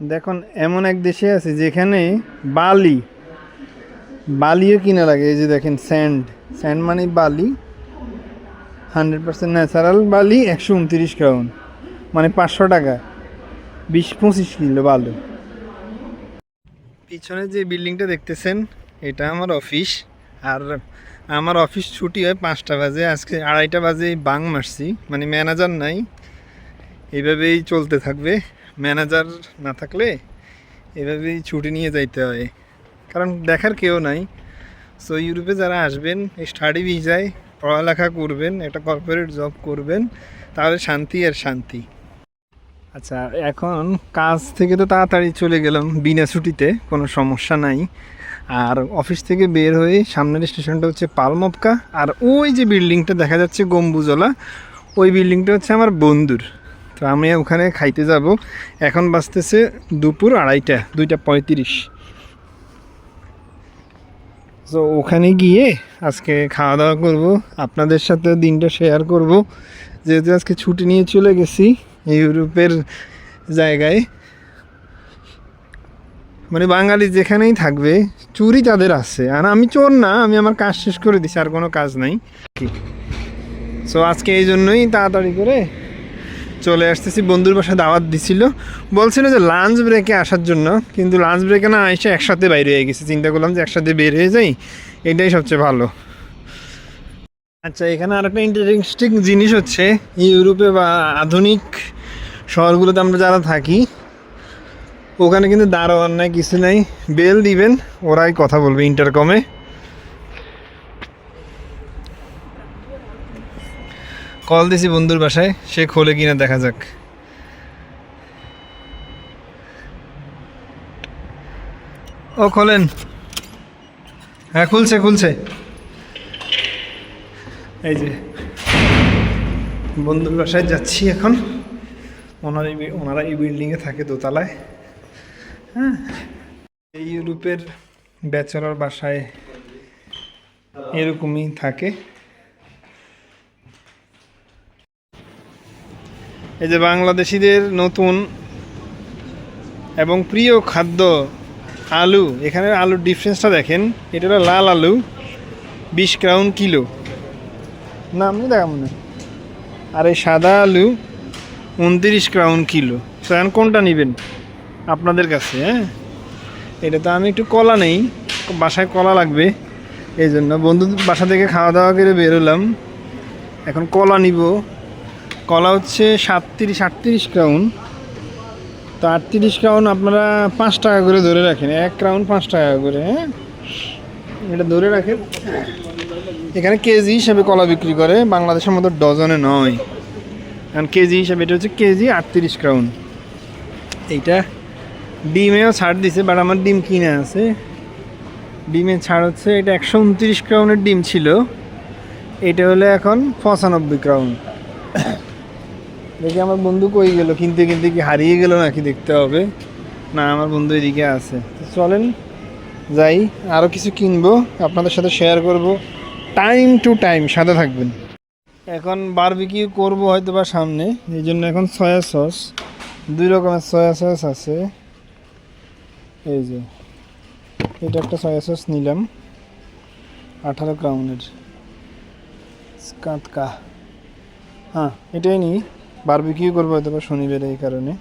দেখুন, এমন এক দেশে আছে যেখানে বালি, বালিও কিনা লাগে। এই যে দেখেন স্যান্ড স্যান্ড মানে বালি। হান্ড্রেড পার্সেন্ট ন্যাচারাল বালি, একশো উনত্রিশ ক্রাউন মানে পাঁচশো টাকা। বিশ, পঁচিশ কিলো বালু। পিছনে যে বিল্ডিংটা দেখতেছেন, এটা আমার অফিস। আর আমার অফিস ছুটি হয় পাঁচটা বাজে। আজকে আড়াইটা বাজে, বাং মারছি। মানে ম্যানেজার নাই। এইভাবেই চলতে থাকবে। ম্যানেজার না থাকলে এভাবেই ছুটি নিয়ে যাইতে হয়। কারণ দেখার কেউ নাই। সো ইউরোপে যারা আসবেন স্টাডি ভিসায় পড়ালেখা করবেন, একটা কর্পোরেট জব করবেন, তাহলে শান্তি আর শান্তি। আচ্ছা এখন কাজ থেকে তো তাড়াতাড়ি চলে গেলাম, বিনা ছুটিতে, কোনো সমস্যা নাই। আর অফিস থেকে বের হয়ে সামনের স্টেশনটা হচ্ছে পালমপকা, আর ওই যে বিল্ডিংটা দেখা যাচ্ছে গম্বুজলা ওই বিল্ডিংটা হচ্ছে আমার বন্ধুর। তো আমি ওখানে খাইতে যাব। এখন বাজতেছে দুপুর আড়াইটা, দুইটা পঁয়ত্রিশ। তো ওখানে গিয়ে আজকে খাওয়া দাওয়া করব, আপনাদের সাথে দিনটা শেয়ার করব। যেহেতু আজকে ছুটি নিয়ে চলে গেছি ইউরোপের জায়গায়। মানে বাঙালি যেখানেই থাকবে, চুরি তাদের আছে। আর আমি চোর না, আমি আমার কাজ শেষ করে দিছি, আর কোনো কাজ নাই। সো আজকে এই জন্যই তাড়াতাড়ি করে চলে আসতেছি, বন্ধুর বাসায় দাওয়াত দিছিল। বলছিল যে লাঞ্চ ব্রেকে আসার জন্য, কিন্তু লাঞ্চ ব্রেকে না এসে একসাথে বাইরে হয়ে গেছে। চিন্তা করলাম যে একসাথে বের হয়ে যাই, এটাই সবচেয়ে ভালো। আচ্ছা এখানে আরেকটা ইন্টারেস্টিং জিনিস হচ্ছে, ইউরোপে বা আধুনিক শহরগুলোতে আমরা যারা থাকি, ওখানে কিন্তু দারোয়ান নাই, কিছু নাই। বেল দিবেন, ওরাই কথা বলবে ইন্টারকমে কল দিছি বন্ধুর বাসায়, সে খোলে কিনা দেখা যাক। ও, খোলেন। হ্যাঁ খুলছে খুলছে। এই যে, বন্ধুর বাসায় যাচ্ছি এখন। ওনার এই ওনারা এই বিল্ডিংয়ে থাকে দোতলায়। হ্যাঁ এই ইউরোপের ব্যাচেলর বাসায় এরকমই থাকে। এই যে বাংলাদেশিদের নতুন এবং প্রিয় খাদ্য আলু এখানে আলুর ডিফারেন্সটা দেখেন। এটা হলো লাল আলু, বিশ ক্রাউন কিলো না আমি দেখাবো না। আর এই সাদা আলু, উনত্রিশ ক্রাউন কিলো তো এখন কোনটা নেবেন? আপনাদের কাছে হ্যাঁ? এটা তো আমি একটু কলা নেই। বাসায় কলা লাগবে। এই জন্য বন্ধু, বাসা থেকে খাওয়া দাওয়া করে বেরোলাম এখন কলা নিব। কলা হচ্ছে সাতত্রিশ, আটত্রিশ ক্রাউন তো আটত্রিশ ক্রাউন আপনারা পাঁচ টাকা করে ধরে রাখেন। এক ক্রাউন পাঁচ টাকা করে হ্যাঁ? এটা ধরে রাখেন। এখানে কেজি হিসাবে কলা বিক্রি করে, বাংলাদেশের মতো ডজনে নয়। কারণ কেজি হিসাবে এটা হচ্ছে কেজি আটত্রিশ ক্রাউন এইটা ডিমেও ছাড় দিছে বাট আমার ডিম কিনে আছে। ডিমে ছাড় হচ্ছে, এটা একশো উনত্রিশ ক্রাউনের ডিম ছিল। এটা হলো এখন পঁচানব্বই ক্রাউন দেখি আমার বন্ধু কই গেল? কিনতে কিনতে কি হারিয়ে গেল নাকি দেখতে হবে? না, আমার বন্ধু এদিকে আছে। চলেন, যাই। আরও কিছু কিনবো, আপনাদের সাথে শেয়ার করব। টাইম টু টাইম সাথে থাকবেন। এখন বারবিকিউ করব হয়তো বা সামনে, এই জন্য এখন সয়া সস দুই রকমের সয়া সস আছে। এই যে, এটা একটা সয়া সস নিলাম, আঠারো গ্রাউন্ডের কাঁতকা হ্যাঁ এটাই নিই। বারবিকিউ করব হয়তো বা শনিবারে এই কারণে।